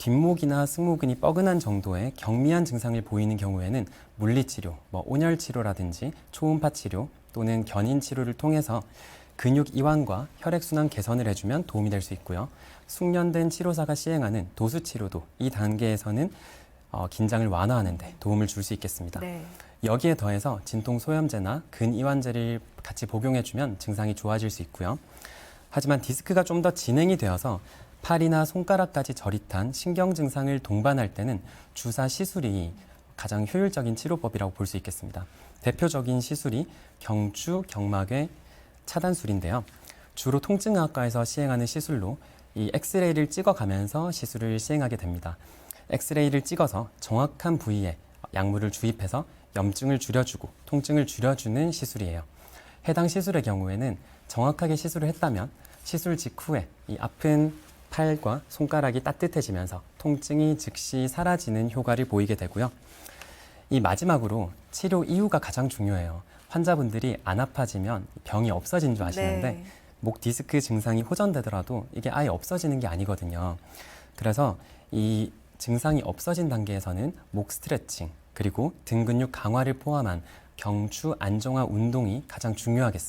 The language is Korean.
뒷목이나 승모근이 뻐근한 정도의 경미한 증상을 보이는 경우에는 물리치료, 뭐 온열치료라든지 초음파 치료 또는 견인 치료를 통해서 근육 이완과 혈액순환 개선을 해주면 도움이 될 수 있고요. 숙련된 치료사가 시행하는 도수 치료도 이 단계에서는 어, 긴장을 완화하는데 도움을 줄 수 있겠습니다. 네. 여기에 더해서 진통 소염제나 근이완제를 같이 복용해주면 증상이 좋아질 수 있고요. 하지만 디스크가 좀 더 진행이 되어서 팔이나 손가락까지 저릿한 신경 증상을 동반할 때는 주사 시술이 가장 효율적인 치료법이라고 볼 수 있겠습니다. 대표적인 시술이 경추 경막의 차단술인데요. 주로 통증학과에서 시행하는 시술로 이 엑스레이를 찍어가면서 시술을 시행하게 됩니다. 엑스레이를 찍어서 정확한 부위에 약물을 주입해서 염증을 줄여주고 통증을 줄여주는 시술이에요. 해당 시술의 경우에는 정확하게 시술을 했다면 시술 직후에 이 아픈 팔과 손가락이 따뜻해지면서 통증이 즉시 사라지는 효과를 보이게 되고요. 이 마지막으로 치료 이유가 가장 중요해요. 환자분들이 안 아파지면 병이 없어진 줄 아시는데 네. 목 디스크 증상이 호전되더라도 이게 아예 없어지는 게 아니거든요. 그래서 이 증상이 없어진 단계에서는 목 스트레칭 그리고 등 근육 강화를 포함한 경추 안정화 운동이 가장 중요하겠습니다.